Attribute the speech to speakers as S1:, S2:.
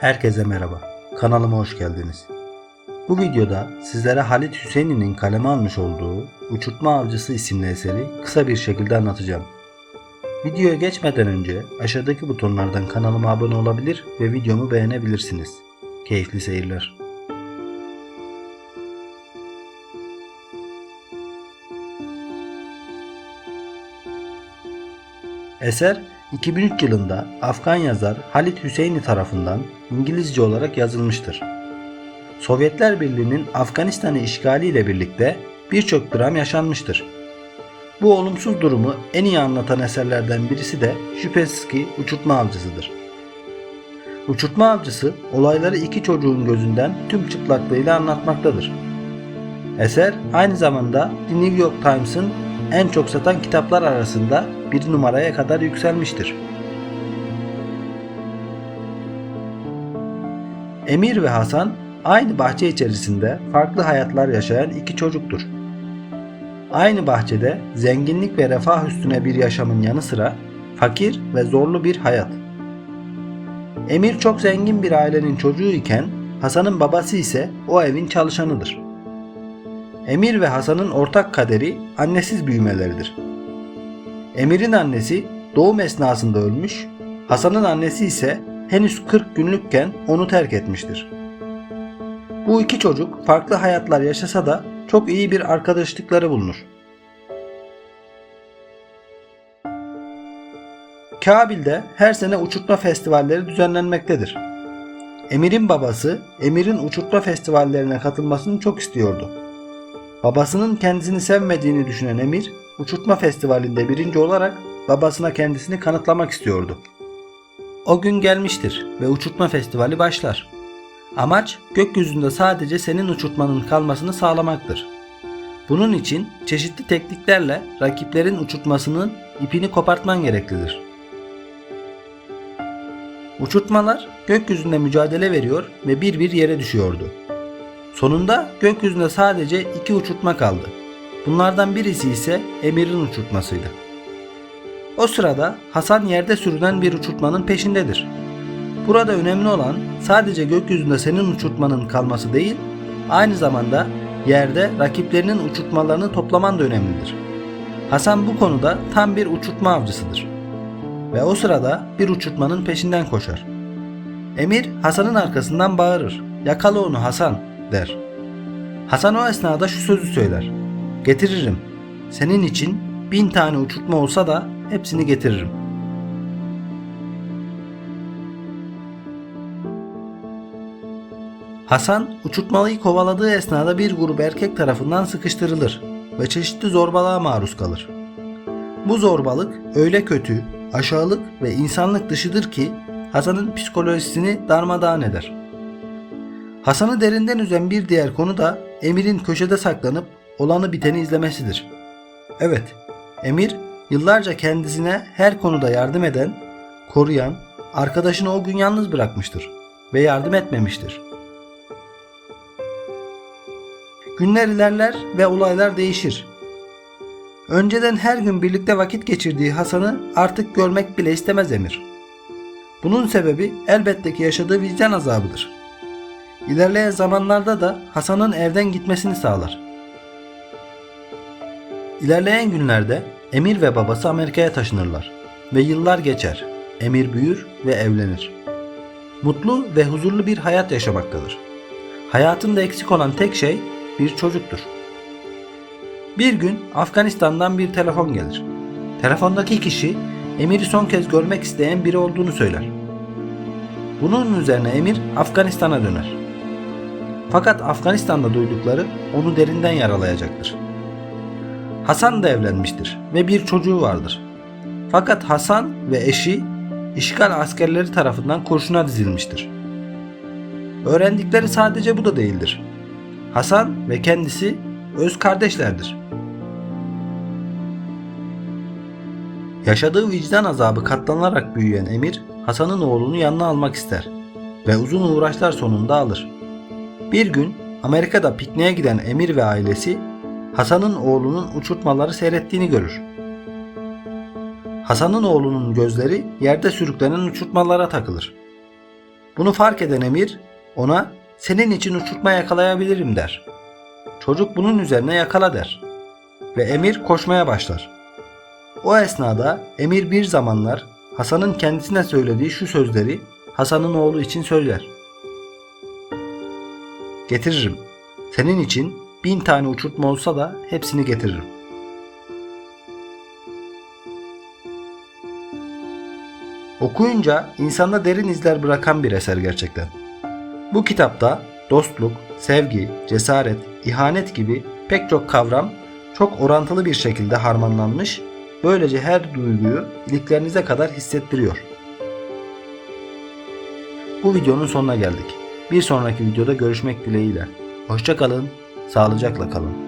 S1: Herkese merhaba. Kanalıma hoş geldiniz. Bu videoda sizlere Halit Hüseyin'in kaleme almış olduğu Uçurtma Avcısı isimli eseri kısa bir şekilde anlatacağım. Videoya geçmeden önce aşağıdaki butonlardan kanalıma abone olabilir ve videomu beğenebilirsiniz. Keyifli seyirler. Eser 2003 yılında Afgan yazar Halit Hüseyini tarafından İngilizce olarak yazılmıştır. Sovyetler Birliği'nin Afganistan'ı işgaliyle birlikte birçok dram yaşanmıştır. Bu olumsuz durumu en iyi anlatan eserlerden birisi de şüphesiz ki Uçurtma Avcısı'dır. Uçurtma Avcısı olayları iki çocuğun gözünden tüm çıplaklığıyla anlatmaktadır. Eser aynı zamanda The New York Times'ın en çok satan kitaplar arasında bir numaraya kadar yükselmiştir. Emir ve Hasan aynı bahçe içerisinde farklı hayatlar yaşayan iki çocuktur. Aynı bahçede zenginlik ve refah üstüne bir yaşamın yanı sıra fakir ve zorlu bir hayat. Emir çok zengin bir ailenin çocuğu iken Hasan'ın babası ise o evin çalışanıdır. Emir ve Hasan'ın ortak kaderi annesiz büyümeleridir. Emir'in annesi doğum esnasında ölmüş, Hasan'ın annesi ise henüz 40 günlükken onu terk etmiştir. Bu iki çocuk farklı hayatlar yaşasa da çok iyi bir arkadaşlıkları bulunur. Kabil'de her sene uçurtma festivalleri düzenlenmektedir. Emir'in babası Emir'in uçurtma festivallerine katılmasını çok istiyordu. Babasının kendisini sevmediğini düşünen Emir, uçurtma festivalinde birinci olarak babasına kendisini kanıtlamak istiyordu. O gün gelmiştir ve uçurtma festivali başlar. Amaç gökyüzünde sadece senin uçurtmanın kalmasını sağlamaktır. Bunun için çeşitli tekniklerle rakiplerin uçurtmasının ipini kopartman gereklidir. Uçurtmalar gökyüzünde mücadele veriyor ve bir bir yere düşüyordu. Sonunda gökyüzünde sadece iki uçurtma kaldı. Bunlardan birisi ise Emir'in uçurtmasıydı. O sırada Hasan yerde sürünen bir uçurtmanın peşindedir. Burada önemli olan sadece gökyüzünde senin uçurtmanın kalması değil, aynı zamanda yerde rakiplerinin uçurtmalarını toplaman da önemlidir. Hasan bu konuda tam bir uçurtma avcısıdır. Ve o sırada bir uçurtmanın peşinden koşar. Emir Hasan'ın arkasından bağırır. Yakala onu Hasan der. Hasan o esnada şu sözü söyler. Getiririm. Senin için bin tane uçurtma olsa da hepsini getiririm. Hasan uçurtmalıyı kovaladığı esnada bir grup erkek tarafından sıkıştırılır ve çeşitli zorbalığa maruz kalır. Bu zorbalık öyle kötü, aşağılık ve insanlık dışıdır ki Hasan'ın psikolojisini darmadağın eder. Hasan'ı derinden üzen bir diğer konu da Emir'in köşede saklanıp olanı biteni izlemesidir. Evet, Emir yıllarca kendisine her konuda yardım eden, koruyan, arkadaşını o gün yalnız bırakmıştır ve yardım etmemiştir. Günler ilerler ve olaylar değişir. Önceden her gün birlikte vakit geçirdiği Hasan'ı artık görmek bile istemez Emir. Bunun sebebi elbette ki yaşadığı vicdan azabıdır. İlerleyen zamanlarda da Hasan'ın evden gitmesini sağlar. İlerleyen günlerde Emir ve babası Amerika'ya taşınırlar ve yıllar geçer. Emir büyür ve evlenir. Mutlu ve huzurlu bir hayat yaşamaktadır. Hayatında eksik olan tek şey bir çocuktur. Bir gün Afganistan'dan bir telefon gelir. Telefondaki kişi Emir'i son kez görmek isteyen biri olduğunu söyler. Bunun üzerine Emir Afganistan'a döner. Fakat Afganistan'da duydukları onu derinden yaralayacaktır. Hasan da evlenmiştir ve bir çocuğu vardır. Fakat Hasan ve eşi işgal askerleri tarafından kurşuna dizilmiştir. Öğrendikleri sadece bu da değildir. Hasan ve kendisi öz kardeşlerdir. Yaşadığı vicdan azabı katlanarak büyüyen Emir, Hasan'ın oğlunu yanına almak ister ve uzun uğraşlar sonunda alır. Bir gün Amerika'da pikniğe giden Emir ve ailesi Hasan'ın oğlunun uçurtmaları seyrettiğini görür. Hasan'ın oğlunun gözleri yerde sürüklenen uçurtmalara takılır. Bunu fark eden Emir ona senin için uçurtma yakalayabilirim der. Çocuk bunun üzerine yakala der. Ve Emir koşmaya başlar. O esnada Emir bir zamanlar Hasan'ın kendisine söylediği şu sözleri Hasan'ın oğlu için söyler. Getiririm. Senin için bin tane uçurtma olsa da hepsini getiririm. Okuyunca insanda derin izler bırakan bir eser gerçekten. Bu kitapta dostluk, sevgi, cesaret, ihanet gibi pek çok kavram çok orantılı bir şekilde harmanlanmış, böylece her duyguyu iliklerinize kadar hissettiriyor. Bu videonun sonuna geldik. Bir sonraki videoda görüşmek dileğiyle. Hoşçakalın, sağlıcakla kalın.